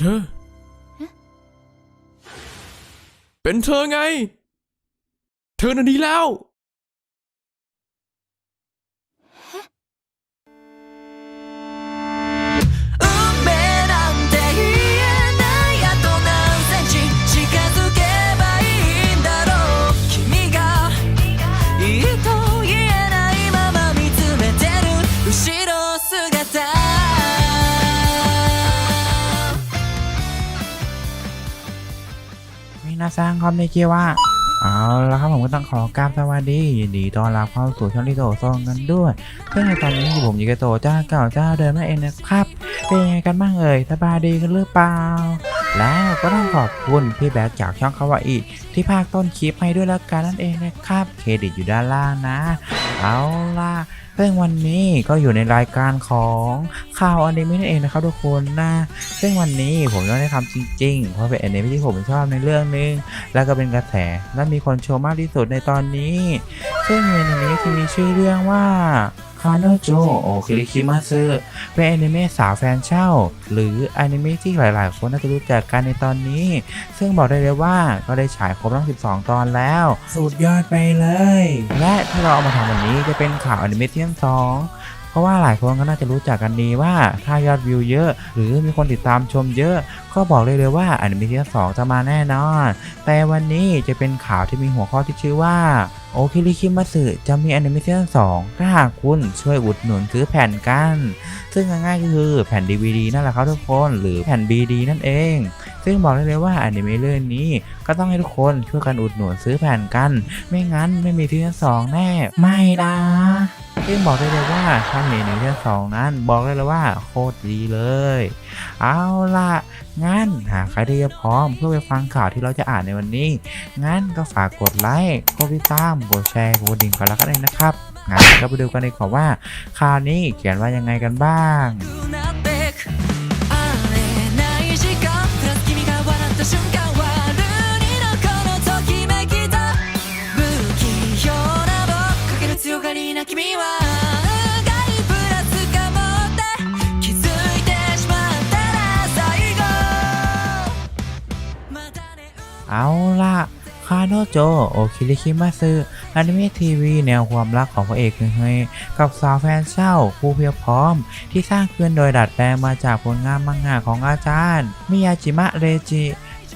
เธอ เป็นเธอไง เธอน่ะดีแล้ว มินาซังคอมเชียวะเอาละครับผมก็ต้องขอกราบสวัสดียินดีต้อนรับเข้าสู่ช่องยี่โตซองกันด้วยซึ่งในตอนนี้ผมยิกโตเจ้าเก่าเจ้าเดิมนั่นเองนะครับ เป็นยังไงกันบ้างเอ่ยสบายดีกันหรือเปล่า แล้วก็ต้องขอบคุณพี่แบ็กจากช่องคาวาอิที่ภาคต้นคลิปให้ด้วยแล้วกันนั่นเองนะครับ เครดิตอยู่ด้านล่างนะ เอาล่ะซึ่งวันนี้ก็อยู่ในรายการของข่าวอนิเมะนั่นเองนะครับทุกคนนะซึ่งวันนี้ผมต้องได้ทำจริงๆ เพราะเป็นอนิเมะที่ผมชอบในเรื่องนึง แล้วก็เป็นกระแสและมีคนชมมากที่สุดในตอนนี้ ซึ่งเป็นนิเมะที่มีชื่อเรื่องว่า คาโนโจโอคิริคิมาซึเป็นอนิเมะสาวแฟนเช่า หรืออนิเมะที่หลาย ๆ คนน่าจะรู้จักกันในตอนนี้ ซึ่งบอกได้เลยว่าก็ได้ฉายครบทั้ง 12 ตอนแล้ว สุดยอดไปเลย และที่เราเอามาทำวันนี้จะเป็นข่าวอนิเมะที่ทั้งสองเพราะว่าหลายคนก็น่าจะรู้จักกันดีว่าถ้ายอดวิวเยอะ หรือมีคนติดตามชมเยอะ ก็บอกเลยเลยว่าอนิเมะซีซั่นสองจะมาแน่นอน แต่วันนี้จะเป็นข่าวที่มีหัวข้อที่ชื่อว่า โอคิริคิมัสึจะมีอนิเมชั่นสองถ้าหากคุณช่วยอุดหนุนซื้อแผ่นกัน ซึ่งง่ายๆก็คือแผ่น DVD นั่นแหละครับทุกคน หรือแผ่น BD นั่นเองซึ่งบอกได้เลยว่าอนิเมะเรื่องนี้ ก็ต้องให้ทุกคนช่วยกันอุดหนุนซื้อแผ่นกัน ไม่งั้นไม่มีซีซั่นสองแน่ ไม่นะซึ่งบอกได้เลยว่าถ้ามีในซีซั่นสองนั้น บอกได้เลยว่าโคตรดีเลย เอาล่ะงั้นหากใครที่จะพร้อมเพื่อไปฟังข่าวที่เราจะอ่านในวันนี้ งั้นก็ฝากกดไลค์ กดติดตาม กดแชร์ กดดิ่งกันแล้วกันเลยนะครับงั้นก็ไปดูกันดีกว่าว่าข่าวนี้เขียนว่ายังไงกันบ้าง เอาล่ะ คาโนโจ โอคิริคิมาซึอนิเมะทีวีแนวความรักของพระเอกเฮยกับสาวแฟนเช่าผู้เพียบพร้อม ที่สร้างขึ้นโดยดัดแปลงมาจากผลงานมังงะของอาจารย์ มิยาจิมะเรจิ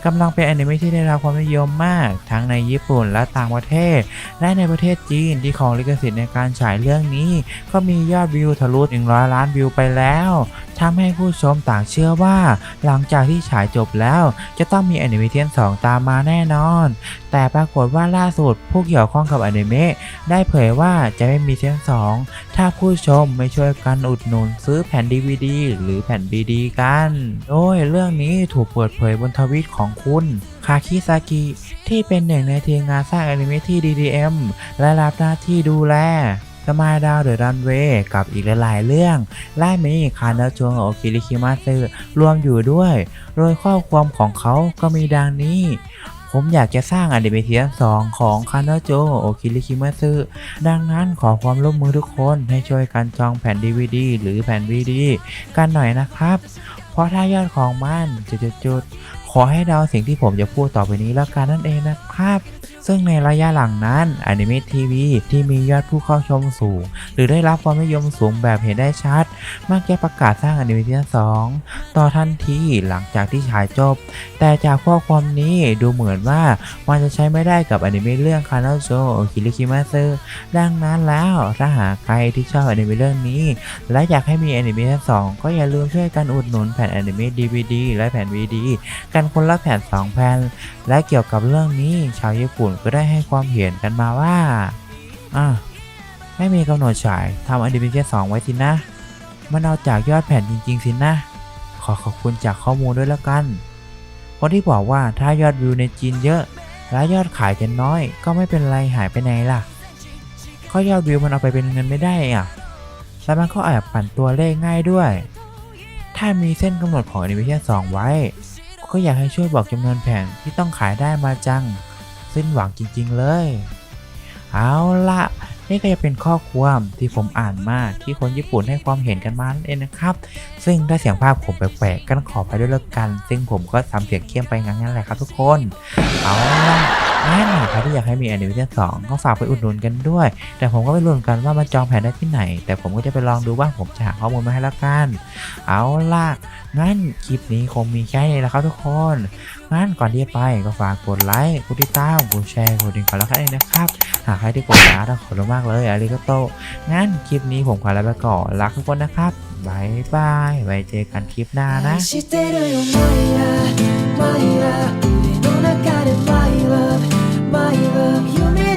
กำลังเป็นอนิเมะที่ได้รับความนิยมมาก ทั้งในญี่ปุ่นและต่างประเทศ และในประเทศจีนที่ของลิขสิทธิ์ในการฉายเรื่องนี้ ก็มียอดวิวทะลุ 100 ล้านวิวไปแล้วทำให้ผู้ชมต่างเชื่อว่า หลังจากที่ฉายจบแล้ว จะต้องมีแอนิเมชัน2 ตามมาแน่นอน แต่ปรากฏว่าล่าสุดผู้เกี่ยวข้องกับอนิเมะได้เผยว่าจะไม่มีเซีซั่น2ถ้าผู้ชมไม่ช่วยกันอุดหนุนซื้อแผ่น DVD หรือแผ่น BD กัน โดยเรื่องนี้ถูกเปิดเผยบนทวิตของคุณคาคิซากิที่เป็นหนึ่งในทีมงานสร้างอนิเมะที่ DDM และรับหน้าที่ดูแล สมายดาวเดอะรันเวย์กับอีกหลายๆเรื่องและมีคานาจวงโอคิริคิมาซึรวมอยู่ด้วย โดยข้อความของเขาก็มีดังนี้ ผมอยากจะสร้างอนิเมะซีซั่นสองของคานาโจโอคิริคิมาซึดังนั้นขอความร่วมมือทุกคนให้ช่วยกันจองแผ่น DVD หรือแผ่น VD กันหน่อยนะครับ เพราะถ้ายอดของมันจุดๆๆขอให้เดาสิ่งที่ผมจะพูดต่อไปนี้แล้วกันนั่นเองนะครับซึ่งในระยะหลังนั้นอนิเมะทีวีที่มียอดผู้เข้าชมสูง หรือได้รับความนิยมสูงแบบเห็นได้ชัด มักจะประกาศสร้างอนิเมะซีซั่สองต่อทันทีหลังจากที่ฉายจบ แต่จากข้อความนี้ดูเหมือนว่ามันจะใช้ไม่ได้กับอนิเมะเรื่องคานาโจคิริคิมาซอดังนั้นแล้วถ้าหากใครที่ชอบอนิเมะเรื่องนี้ และอยากให้มีอนิเมะที่สองก็อย่าลืมช่วยกันอุดหนุนแผ่นอนิเมะ DVD และแผ่น VD กันคนละแผ่น 2 แผ่นและเกี่ยวกับเรื่องนี้ชาวญี่ปุ่นก็ได้ให้ความเห็นกันมาว่าอะไม่มีกำหนดฉายทำอนิเมะสองไว้สินะ มันเอาจากยอดแผ่นจริง ๆ สินะ ขอขอบคุณจากข้อมูลด้วยแล้วกัน คนที่บอกว่าถ้ายอดวิวในจีนเยอะ และยอดขายจะน้อย ก็ไม่เป็นไรหายไปไหนล่ะก็ยอดวิวมันเอาไปเป็นเงินไม่ได้อะแล้วมันก็แอบปั่นตัวเลขง่ายด้วย ถ้ามีเส้นกำหนดของ Animation 2ไว้ ก็อยากให้ช่วยบอกจำนวนแผ่นที่ต้องขายได้มาจัง สิ้นหวังจริง ๆ เลย เอาละนี่ก็จะเป็นข้อความที่ผมอ่านมาที่คนญี่ปุ่นให้ความเห็นกันมาเองนะครับ ซึ่งถ้าเสียงภาพผมแปลกๆก็ขอไปด้วยแล้วกัน ซึ่งผมก็ทำเสียงเข้มไปงั้นๆแหละครับทุกคน เอาละ งั้นใครที่อยากให้มีแอนิเมชันสองก็ฝากไปอุดหนุนกันด้วย แต่ผมก็ไม่รู้เหมือนกันว่ามันจองแผนได้ที่ไหน แต่ผมก็จะไปลองดูว่าผมจะหาข้อมูลมาให้ล้วกัน เอาล่ะ งั้นคลิปนี้คงมีแค่นี้แล้วครับทุกคน งั้นก่อนที่จะไปก็ฝากกดไลค์กดติดตามกดแชร์กดดิ่งกันแล้วกันเองนะครับ หากใครที่กดแล้วต้องขอบคุณมากเลยอาริโกโตงั้นคลิปนี้ผมขอลาไปก่อนรักทุกคนนะครับบายบายไว้เจอกันคลิปหน้านะ wave of human